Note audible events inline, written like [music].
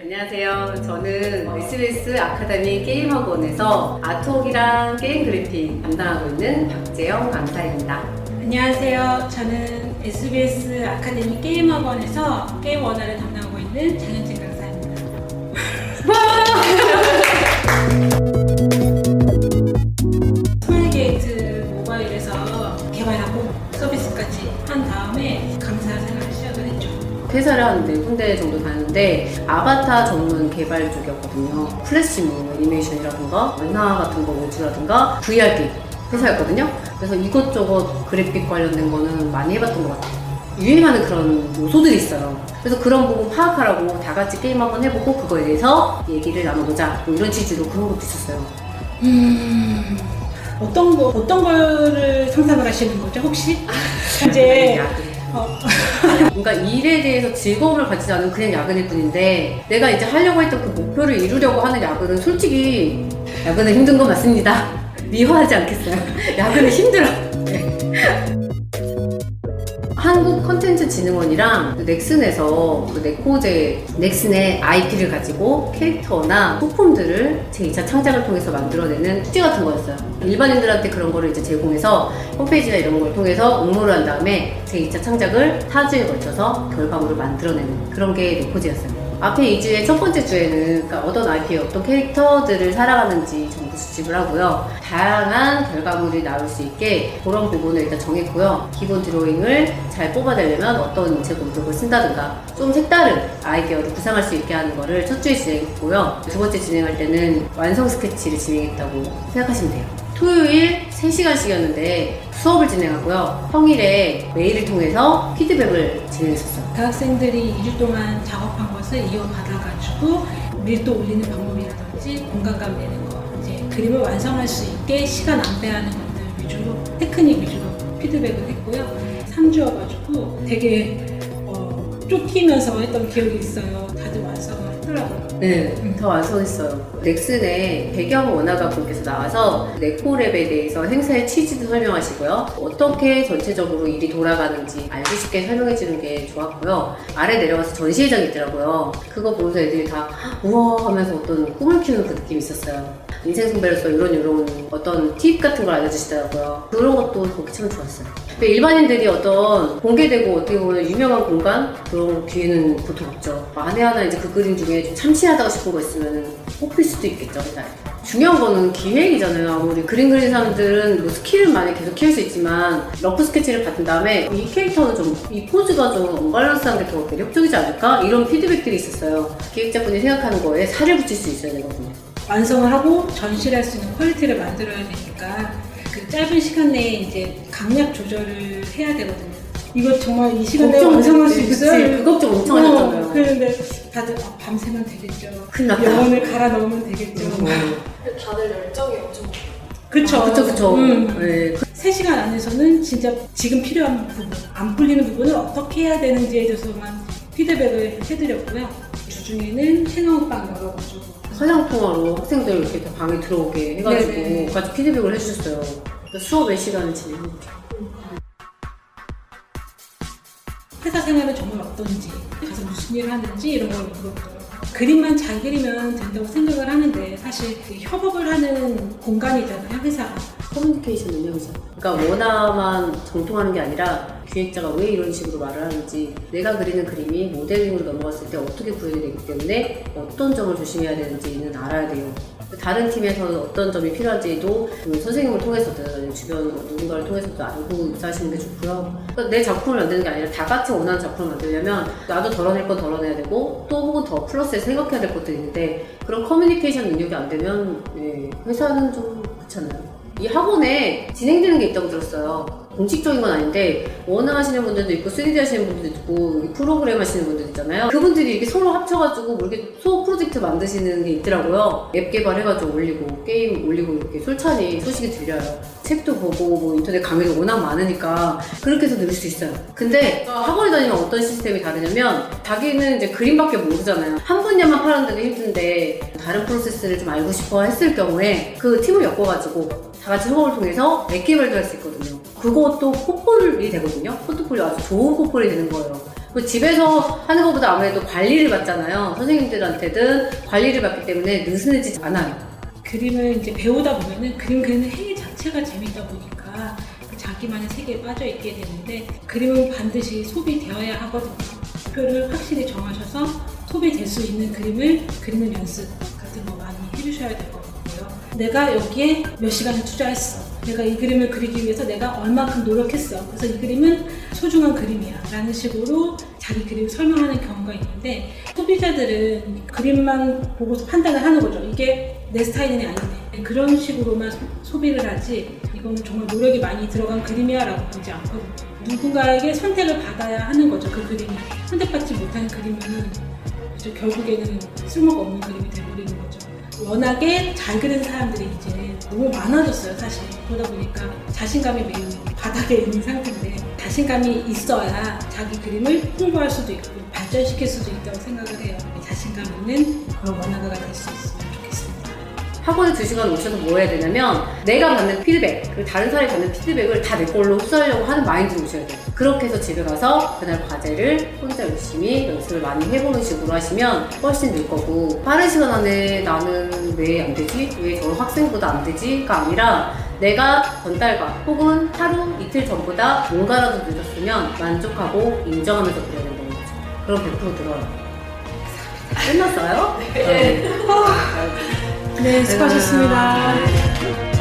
안녕하세요. 저는 SBS 아카데미 게임학원에서 아트웍이랑 게임 그래픽 담당하고 있는 박재영 강사입니다. 안녕하세요. 저는 SBS 아카데미 게임학원에서 게임 원화를 담당하고 있는 장현진 강사입니다. [laughs] 스마일게이트 모바일에서 개발하고 서비스까지 한 다음에 강사. 회사를 하는데 군대 정도 다녔는데 아바타 전문 개발 쪽이었거든요. 플래시모 애니메이션이라든가 만화 같은 거 우주라든가 VR 게임 회사였거든요. 그래서 이것저것 그래픽 관련된 거는 많이 해봤던 것 같아요. 유행하는 그런 요소들이 있어요. 그래서 그런 부분 파악하라고 다 같이 게임 한번 해보고 그거에 대해서 얘기를 나눠보자. 뭐 이런 취지로 그런 것도 있었어요. 음, 어떤 거, 어떤 거를 상상을 하시는 거죠, 혹시? [laughs] 이제. 어, 뭔가 일에 대해서 즐거움을 가지지 않은 그냥 야근일 뿐인데 내가 이제 하려고 했던 그 목표를 이루려고 하는 야근은 솔직히 야근은 힘든 건 맞습니다. 미워하지 않겠어요. [laughs] 야근은 힘들어. 네. 한국 컨텐츠 진흥원이랑 그 넥슨에서 그 네코제 넥슨의 IP를 가지고 캐릭터나 소품들을 제2차 창작을 통해서 만들어내는 축제 같은 거였어요. 일반인들한테 그런 거를 이제 제공해서 홈페이지나 이런 걸 통해서 응모를 한 다음에 제2차 창작을 4주에 걸쳐서 결과물을 만들어내는 그런 게 네코제였어요. 앞에 2주의 첫 번째 주에는 그러니까 어떤 IP의 어떤 캐릭터들을 살아가는지 정보 수집을 하고요. 다양한 결과물이 나올 수 있게 그런 부분을 일단 정했고요. 기본 드로잉을 잘 뽑아내려면 어떤 인체 공격을 쓴다든가 좀 색다른 아이디어를 구상할 수 있게 하는 거를 첫 주에 진행했고요. 두 번째 진행할 때는 완성 스케치를 진행했다고 생각하시면 돼요. 토요일 3시간씩이었는데 수업을 진행하고요. 평일에 메일을 통해서 피드백을 진행했었어요. 대학생들이 2주 동안 작업한 것을 이어받아가지고 밀도 올리는 방법이라든지 공간감 내는 거, 이제 그림을 완성할 수 있게 시간 안배하는 것들 위주로 테크닉 위주로 피드백을 했고요. 3주여가지고 되게 어, 쫓기면서 했던 기억이 있어요. 다들 했더라고요. 네, 더 완성했어요. 넥슨의 배경 원화가 분께서 나와서 네코랩에 대해서 행사의 취지도 설명하시고요. 어떻게 전체적으로 일이 돌아가는지 알기 쉽게 설명해 주는 게 좋았고요. 아래 내려가서 전시회장이 있더라고요. 그거 보면서 애들이 다 우와 하면서 어떤 꿈을 키우는 그 느낌이 있었어요. 인생 선배로서 이런 이런 어떤 팁 같은 걸 알려주시더라고요. 그런 것도 보기 참 좋았어요. 일반인들이 어떤 공개되고 어떻게 보면 유명한 공간 그런 기회는 보통 없죠. 만에 하나 이제 그 그림 중에 좀 참신하다고 싶은 거 있으면 뽑힐 수도 있겠죠. 회사에. 중요한 거는 기획이잖아요. 아무리 그림 그리는 사람들은 뭐 스킬을 많이 계속 키울 수 있지만 러프 스케치를 받은 다음에 이 캐릭터는 좀 이 포즈가 좀 언밸런스한 게 더 매력적이지 않을까? 이런 피드백들이 있었어요. 기획자분이 생각하는 거에 살을 붙일 수 있어야 되거든요. 완성을 하고 전시를 할수 있는 퀄리티를 만들어야 되니까 그 짧은 시간 내에 이제 강약 조절을 해야 되거든요. 이거 정말 이 시간 내에 완성할 수 있어요? 그 걱정 엄청 어, 하셨잖아요. 그런데 다들 아, 밤새면 되겠죠. 영혼을 갈아 넣으면 되겠죠. 다들 열정이 엄청 그쵸. 아, 그쵸, 그쵸. 음. 네. 3시간 안에서는 진짜 지금 필요한 부분, 안 풀리는 부분을 어떻게 해야 되는지에 대해서만 피드백을 해드렸고요. 주중에는 생활방 열어가지고 화상 통화로 학생들 이렇게 다 방에 들어오게 해가지고 네네. 같이 피드백을 해주셨어요. 그래서 수업의 시간을 진행했죠. 회사 생활은 정말 어떤지, 가서 무슨 일을 하는지 이런 걸 물어보더라고요. 그림만 잘 그리면 된다고 생각을 하는데 사실 그 협업을 하는 공간이잖아요, 회사가. 커뮤니케이션 능력이죠. 그러니까 원화만 정통하는 게 아니라 기획자가 왜 이런 식으로 말을 하는지 내가 그리는 그림이 모델링으로 넘어갔을 때 어떻게 구현이 되기 때문에 어떤 점을 조심해야 되는지는 알아야 돼요. 다른 팀에서는 어떤 점이 필요한지도 그 선생님을 통해서든 주변 누군가를 통해서도 알고 입사하시는 게 좋고요. 그러니까 내 작품을 만드는 게 아니라 다 같이 원하는 작품을 만들려면 나도 덜어낼 건 덜어내야 되고 또 혹은 더 플러스에 생각해야 될 것도 있는데 그런 커뮤니케이션 능력이 안 되면 예, 회사는 좀 그렇잖아요. 이 학원에 진행되는 게 있다고 들었어요. 공식적인 건 아닌데 원화 하시는 분들도 있고 3D 하시는 분들도 있고 이 프로그램 하시는 분들 있잖아요. 그분들이 이렇게 서로 합쳐가지고 뭐 이렇게 수업 프로젝트 만드시는 게 있더라고요. 앱 개발해가지고 올리고 게임 올리고 이렇게 솔찬히 소식이 들려요. 책도 보고 뭐 인터넷 강의도 워낙 많으니까 그렇게 해서 늘수 있어요. 근데 학원에 다니면 어떤 시스템이 다르냐면 자기는 이제 그림밖에 모르잖아요. 한 분야만 파는데도 힘든데 다른 프로세스를 좀 알고 싶어 했을 경우에 그 팀을 엮어가지고 다 같이 협업을 통해서 앱 개발도 할 수 있거든요. 그것도 포폴이 되거든요. 포트폴리오 아주 좋은 포폴이 되는 거예요. 그 집에서 하는 것보다 아무래도 관리를 받잖아요. 선생님들한테든 관리를 받기 때문에 느슨해지지 않아요. 그림을 이제 배우다 보면은 그림 그리는 행위 자체가 재밌다 보니까 그 자기만의 세계에 빠져 있게 되는데 그림은 반드시 소비되어야 하거든요. 목표를 확실히 정하셔서 소비될 수 있는 그림을 그리는 연습 같은 거 많이 해주셔야 될 것 같고요. 내가 여기에 몇 시간을 투자했어. 내가 이 그림을 그리기 위해서 내가 얼마큼 노력했어. 그래서 이 그림은 소중한 그림이야. 라는 식으로 자기 그림을 설명하는 경우가 있는데 소비자들은 그림만 보고서 판단을 하는 거죠. 이게 내 스타일은 아닌데. 그런 식으로만 소- 소비를 하지 이거는 정말 노력이 많이 들어간 그림이야 라고 보지 않거든요. 누군가에게 선택을 받아야 하는 거죠. 그 그림이. 선택받지 못한 그림은? 결국에는 쓸모가 없는 그림이 되어버리는 거죠. 워낙에 잘 그리는 사람들이 이제 너무 많아졌어요, 사실. 그러다 보니까 자신감이 매우 바닥에 있는 상태인데 자신감이 있어야 자기 그림을 홍보할 수도 있고 발전시킬 수도 있다고 생각을 해요. 자신감 있는 그런 원화가가 될수 좋겠습니다. 학원에 2시간 오셔서 뭐 해야 되냐면 내가 받는 피드백 그리고 다른 사람이 받는 피드백을 다 내 걸로 흡수하려고 하는 마인드로 오셔야 돼요 그렇게 해서 집에 가서 그날 과제를 혼자 열심히 연습을 많이 해보는 식으로 하시면 훨씬 늘 거고 빠른 시간 안에 나는 왜 안 되지? 왜저 학생보다 안 되지?가 아니라 내가 전달과 혹은 하루 이틀 전보다 뭔가라도 늦었으면 만족하고 인정하면서 그려야 된다는 거죠 그럼 100% 들어요 끝났어요? 네. 네, 수고하셨습니다. 네.